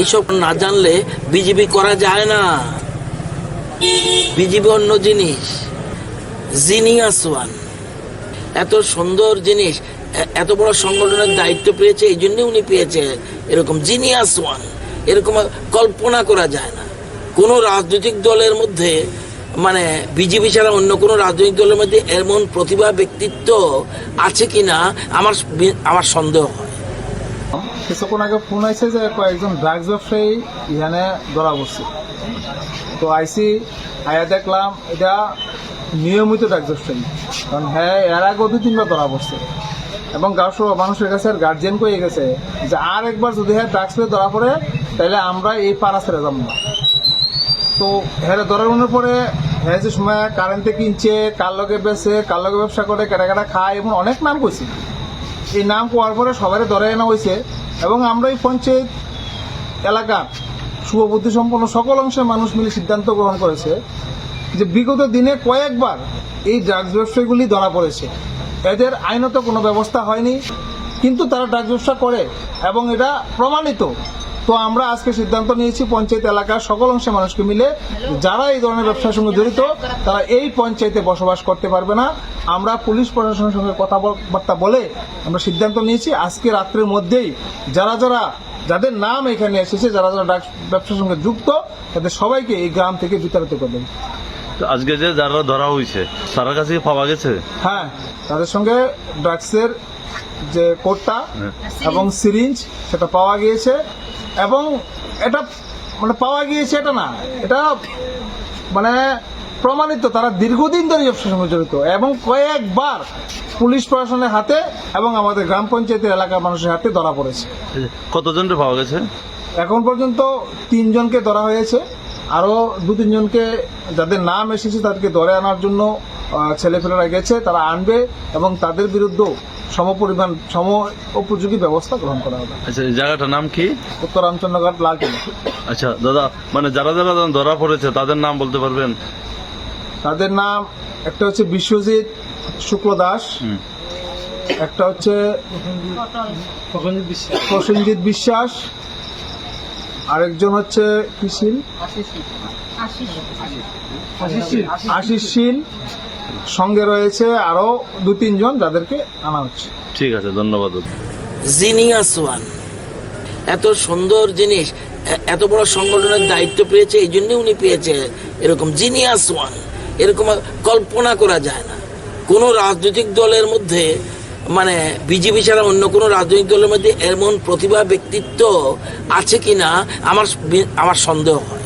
এইসব না জানলে বিজেপি করা যায় না। বিজেপি অন্য জিনিস। জিনিয়াস ওয়ান এত সুন্দর জিনিস এত বড় সংগঠনের দায়িত্ব পেয়েছে, এই জন্যে উনি পেয়েছে এরকম। জিনিয়াস ওয়ান এরকম কল্পনা করা যায় না। কোনো রাজনৈতিক দলের মধ্যে মানে বিজেপি ছাড়া অন্য কোনো রাজনৈতিক দলের মধ্যে এমন প্রতিভা, ব্যক্তিত্ব আছে কি না আমার আমার সন্দেহ হয়। কিছুক্ষণ আগে ফোন আইছে যে কয়েকজন ড্রাগস ব্যবসায়ী এখানে ধরা পড়ছে। তো আইসি আয়া দেখলাম এটা নিয়মিত ড্রাগস ব্যবসায়ী। কারণ হ্যাঁ এর আগেও দু তিনবার ধরা পড়ছে। এবং সহ মানুষের কাছে আর গার্জিয়ান কয়ে গেছে যে আর একবার যদি হ্যাঁ ড্রাগস পেয়ে ধরা পড়ে, তাহলে আমরা এই পাড়া ছেড়ে যাব না। তো হ্যাঁ ধরানোর পরে হ্যাঁ যে সময় কারেন্টে কিনছে, কার লগে বেছে কার লগে ব্যবসা করে কেটা কেটা খায় এবং অনেক নাম কইছে। এই নাম পাওয়ার পরে সবাই ধরে আনা হয়েছে। এবং আমরা এই পঞ্চায়েত এলাকার শুভবুদ্ধি সম্পন্ন সকল অংশের মানুষ মিলে সিদ্ধান্ত গ্রহণ করেছে যে বিগত দিনে কয়েকবার এই ড্রাগস ব্যবসায়ীগুলি ধরা পড়েছে। এদের আইনত কোনো ব্যবস্থা হয়নি, কিন্তু তারা ড্রাগস ব্যবসা করে এবং এটা প্রমাণিত তো আমরা আজকে সিদ্ধান্ত নিয়েছি পঞ্চায়েত এলাকার সকল অংশের মানুষকে মিলে যারা এই ধরনের ব্যবসার সঙ্গে জড়িত তারা এই পঞ্চায়েতে বসবাস করতে পারবে না। আমরা পুলিশ প্রশাসনের সঙ্গে কথাবার্তা বলে আমরা সিদ্ধান্ত নিয়েছি আজকে রাত্রের মধ্যেই যারা যারা যাদের নাম এখানে এসেছে যারা যারা ড্রাগস ব্যবসার সঙ্গে যুক্ত তাদের সবাইকে এই গ্রাম থেকে বিতাড়িত করবে তো আজকে যে যারা ধরা হয়েছে তারা কাছে পাওয়া গেছে? হ্যাঁ তাদের সঙ্গে ড্রাগসের যে কোডটা হ্যাঁ। এবং সিরিঞ্জ সেটা পাওয়া গিয়েছে। এবং এটা মানে পাওয়া গিয়েছে এটা না এটা মানে প্রমাণিত তারা দীর্ঘদিন ধরে ব্যবসার সঙ্গে জড়িত। এবং কয়েকবার পুলিশ প্রশাসনের হাতে এবং আমাদের গ্রাম পঞ্চায়েতের এলাকার মানুষের হাতে ধরা পড়েছে। কতজনকে পাওয়া গেছে? এখন পর্যন্ত তিনজনকে ধরা হয়েছে। আরও দু তিনজনকে যাদের নাম এসেছে তাদেরকে ধরে আনার জন্য ছেলেপেলেরা গেছে তারা আনবে এবং তাদের বিরুদ্ধেও সমপরিমাণ সম উপযোগী ব্যবস্থা গ্রহণ করা হবে। আচ্ছা এই জায়গাটার নাম কি? উত্তর রামচন্দ্রঘাট লালকেল্লা আচ্ছা দাদা মানে যারা যারা ধরা পড়েছে তাদের নাম বলতে পারবেন? তাদের নাম একটা হচ্ছে বিশ্বজিৎ শুক্ল দাস একটা হচ্ছে প্রসেনজিৎ বিশ্বাস। আরেকজন হচ্ছে কিশিল আশিস শীল সঙ্গে রয়েছে আরও দু তিনজন যাদেরকে আনা হচ্ছে। ঠিক আছে ধন্যবাদ। দাদা। জিনিয়াস ওয়ান এত সুন্দর জিনিস এত বড় সংগঠনের দায়িত্ব পেয়েছে এই জন্য উনি পেয়েছে এরকম। জিনিয়াস ওয়ান এরকম কল্পনা করা যায় না। কোনো রাজনৈতিক দলের মধ্যে মানে বিজেপি ছাড়া অন্য কোনো রাজনৈতিক দলের মধ্যে এমন প্রতিভা ব্যক্তিত্ব আছে কিনা আমার আমার সন্দেহ হয়।